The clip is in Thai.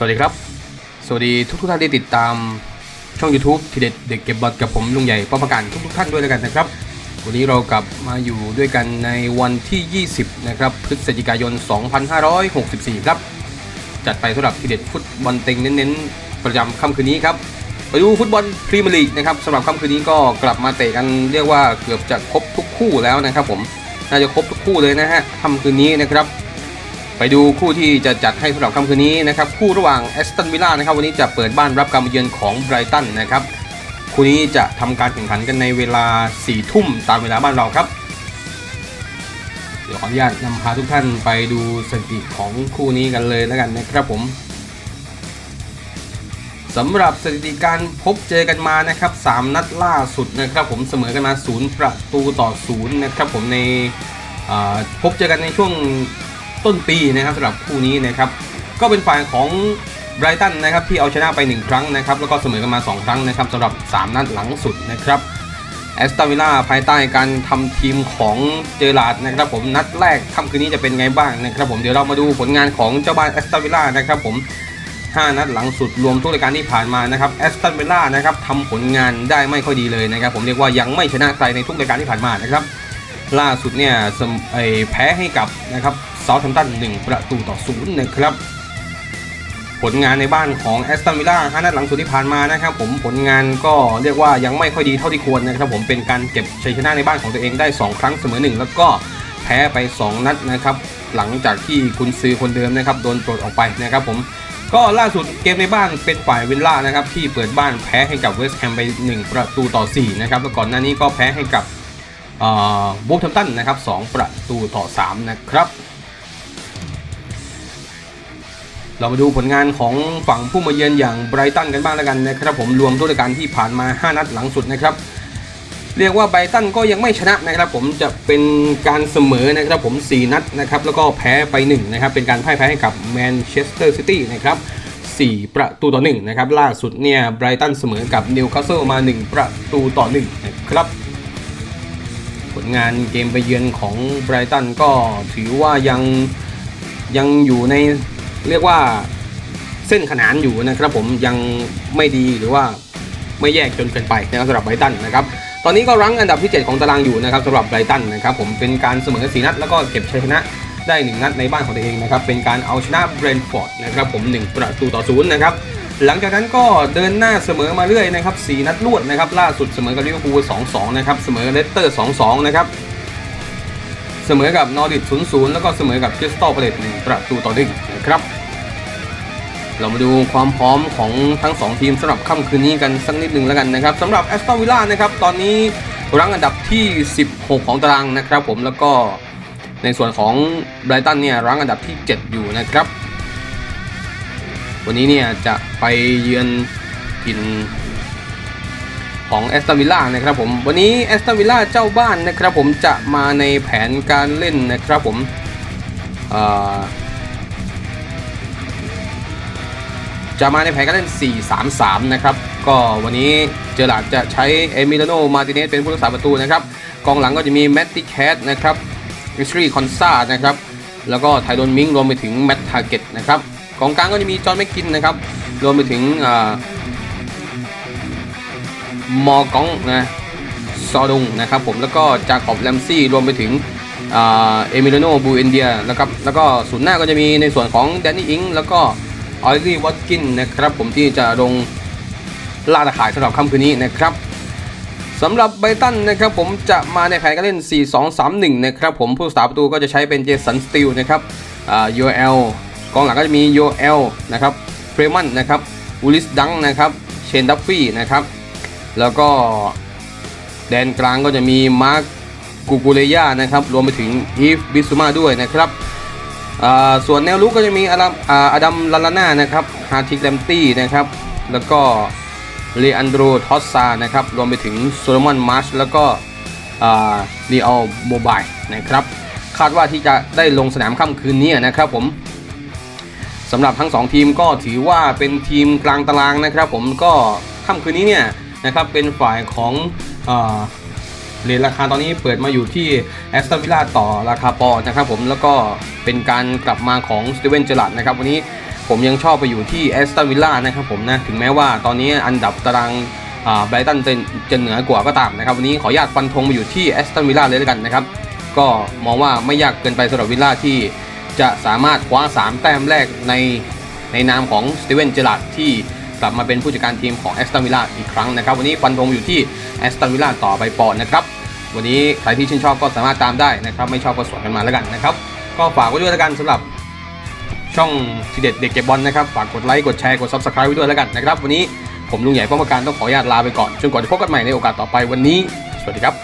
สวัสดีครับ สวัสดีทุกทุกท่านที่ติดตามช่อง YouTube ทีเด็ดเด็กเก็บบอลกับผมลุงใหญ่ป้อมประกันทุกทุกท่านด้วยแล้วกันนะครับ วันนี้เรากลับมาอยู่ด้วยกันในวันที่ 20 นะครับ พฤศจิกายน 2564 ครับ จัดไปสำหรับทีเด็ดฟุตบอลเต็งเน้นๆ ประจำค่ำคืนนี้ครับไปดูฟุตบอลพรีเมียร์ลีกนะครับสำหรับค่ำคืนนี้ก็กลับมาเตะกันเรียกว่าเกือบจะครบทุกคู่แล้วนะครับผมน่าจะครบทุกคู่เลยนะฮะค่ำคืนนี้นะครับ ไปดูคู่ที่จะจัดให้สำหรับค่ำคืนนี้นะครับ คู่ระหว่างแอสตันวิลล่านะครับวันนี้จะเปิดบ้านรับการมาเยือนของไบรตันนะครับคู่นี้จะทำการแข่งขันกันในเวลา4ทุ่มตามเวลาบ้านเราครับ เดี๋ยวขออนุญาตนำพาทุกท่านไปดูสถิติของคู่นี้กันเลยแล้วกันนะครับผมสำหรับสถิติการพบเจอกันมานะครับ 3 นัดล่าสุดนะครับ ผมเสมอกันมา 0 ประตูต่อ 0 นะครับ ผมในพบเจอกันในช่วง ต้นปีนะครับสำหรับคู่นี้นะครับก็เป็นฝ่ายของไบรตันนะครับที่เอาชนะไป 1 ครั้งนะครับแล้วก็เสมอกันมา 2 ครั้งนะครับสำหรับ 3 นัดหลังสุดนะครับแอสตันวิลล่าภายใต้การทำทีมของเจอราดนะครับผมนัดแรกค่ำคืนนี้จะเป็นไงบ้างนะครับผมเดี๋ยวเรามาดูผลงานของเจ้าบ้านแอสตันวิลล่านะครับผม5 นัดหลังสุดรวมทุกรายการที่ผ่านมานะครับแอสตันวิลล่านะครับทำผลงานได้ไม่ค่อยดีเลยนะครับผมเรียกว่ายังไม่ชนะใครในทุกรายการที่ผ่านมานะครับล่าสุดเนี่ยแพ้ให้กับนะครับ ซาท์แฮมตัน1ประตูต่อศูนย์นะครับ ผลงานในบ้านของแอสตันวิลล่า5นัดหลังสุดที่ผ่านมานะครับผมผลงานก็เรียกว่ายังไม่ค่อยดีเท่าที่ควรนะครับผมเป็นการเก็บชัยชนะในบ้านของตัวเองได้ 2 ครั้งเสมอ 1 แล้วก็แพ้ไป 2 นัดนะครับหลังจากที่คุณซื้อคนเดิมนะครับโดนปลดออกไปนะครับผมก็ล่าสุดเกมในบ้านเป็นฝ่ายวิลล่านะครับที่เปิดบ้านแพ้ให้กับเวสต์แฮมไป 1 ประตูต่อ4นะครับแล้วก่อนหน้านี้ก็แพ้ให้กับบูฟทัมตันนะครับ2ประตูต่อ 3 นะครับ เรามาดูผลงานของฝั่งผู้มาเยือนอย่างไบรตันกันบ้างแล้วกันนะครับผมรวมทุกรายการที่ผ่านมา 5 นัดหลังสุดนะครับเรียกว่าไบรตันก็ยังไม่ชนะนะครับผมจะเป็นการเสมอนะครับผม 4 นัดนะครับแล้วก็แพ้ไป1นะครับเป็นการพ่ายแพ้ให้กับแมนเชสเตอร์ซิตี้นะครับ4 ประตูต่อ1นะครับล่าสุดเนี่ยไบรตันเสมอกับนิวคาสเซิลมา 1 ประตูต่อ1นะครับผลงานเกมไปเยือนของไบรตันก็ถือว่ายังยังอยู่ใน เรียกว่าเส้นขนานอยู่นะครับผมยังไม่ดีหรือว่าไม่แยกจนเกินไปนะครับสำหรับไบรตันนะครับตอนนี้ก็รั้งอันดับที่ 7 ของตารางอยู่นะครับสำหรับไบรตันนะครับผมเป็นการเสมอสีนัดแล้วก็เก็บชัยชนะได้ 1 นัดในบ้านของตัวเองนะครับเป็นการเอาชนะเบรนท์ฟอร์ดนะครับผม 1 ประตูต่อศูนย์นะครับหลังจากนั้นก็เดินหน้าเสมอมาเรื่อยนะครับ4นัดรวดนะครับล่าสุดเสมอกับลิเวอร์พูล2-2 นะครับเสมอเลสเตอร์ 2-2 นะครับ เสมอกับนอร์ดิท0-0 แล้วก็เสมอกับคริสตัลพาเลต1ประตูต่อ1นะครับเรามาดูความพร้อมของทั้ง 2 ทีมสำหรับค่ำคืนนี้กันสักนิดหนึ่งแล้วกันนะครับสำหรับแอสตันวิลล่านะครับตอนนี้รั้งอันดับที่ 16 ของตารางนะครับ ผมแล้วก็ในส่วนของไบรตันเนี่ยรั้งอันดับที่ 7 อยู่นะครับ วันนี้เนี่ยจะไปเยือนถิ่น ของแอสตันวิลล่านะครับผมวันนี้แอสตันวิลล่าเจ้าบ้านนะครับผมจะมาในแผนการเล่นนะครับผมจะมาในแผนการเล่น 4-3-3 นะครับ ก็วันนี้เจอหลาดจะใช้เอมิลโนมาติเนสเป็นผู้รักษาประตูนะครับ กองหลังก็จะมีแมตติแคทนะครับอิสรีคอนซานะครับ แล้วก็ไทโดนมิงรวมไปถึงแมตทาเก็ตนะครับ กองกลางก็จะมีจอห์นแมกกินนะครับ รวมไปถึงอ่า มอกองนะซอดุงนะครับผมแล้วก็จาขอบแลมซี่รวมไปถึงเอมิลโนบูเอนเดียนะครับแล้วก็ศูนย์หน้าก็จะมีในส่วนของแดนนี่อิงแล้วก็ออยลี่วัตกินนะครับผมที่จะลงล่าตะข่ายสำหรับค่ำคืนนี้นะครับสำหรับไบตันนะครับผมจะมาในแผนการเล่น 4-2-3-1 นะครับผมผู้รักษาประตูก็จะใช้เป็นเจสันสติลนะครับยูเอลกองหลังก็จะมียูเอลนะครับเฟรมันนะครับอูลิสดังนะครับเชนดัฟฟี่นะครับ แล้วก็แดนกลางก็จะมีมาร์กกูกูเลย่านะครับ รวมไปถึงอีฟบิสุมาด้วยนะครับส่วนแนวลุกก็จะมีอาดัมอ่าอดัมลาลาน่านะครับฮาร์ติกแลมตี้นะครับ แล้วก็เลอันโดรทอสซานะครับ รวมไปถึงโซโลมอนมาร์ชแล้วก็ลีออโมบายนะครับ คาดว่าที่จะได้ลงสนามค่ำคืนนี้นะครับผมสำหรับทั้ง 2 ทีมก็ถือว่าเป็นทีมกลางตารางนะครับ ผมก็ค่ำคืนนี้เนี่ย นะครับเป็นฝ่ายของเหรียญราคาตอนนี้เปิดมาอยู่ที่แอสตันวิลล่าต่อราคาปอนด์นะครับผมแล้วก็เป็นการกลับมาของสตีเวนเจอร์ลัดนะครับวันนี้ผมยังชอบไปอยู่ที่แอสตันวิลล่านะครับผมนะถึงแม้ว่าตอนนี้อันดับตารางไบรตันจะจะเหนือกว่าก็ตามนะครับวันนี้ขออนุญาตฟันธงมาอยู่ที่แอสตันวิลล่าเลยแล้วกันนะครับก็มองว่าไม่ยากเกินไปสำหรับวิลล่าที่จะสามารถคว้า 3 แต้มแรกในในนามของสตีเวนเจอร์ดที่ กลับมาเป็นผู้จัดการทีมของแอสตันวิลล่าอีกครั้งนะครับ วันนี้ฟันธงอยู่ที่แอสตันวิลล่าต่อไปปอนด์นะครับ วันนี้ใครที่ชื่นชอบก็สามารถตามได้นะครับ ไม่ชอบก็สวนกันมาแล้วกันนะครับ ก็ฝากไว้ด้วยแล้วกันสำหรับช่องทีเด็ดเด็กเก็บบอลนะครับ ฝากกดไลค์ กดแชร์ กด subscribe ไว้ด้วยแล้วกันนะครับ วันนี้ผมลุงใหญ่ป้อมการต้องขออนุญาตลาไปก่อน จนกว่าจะพบกันใหม่ในโอกาสต่อไปวันนี้ สวัสดีครับ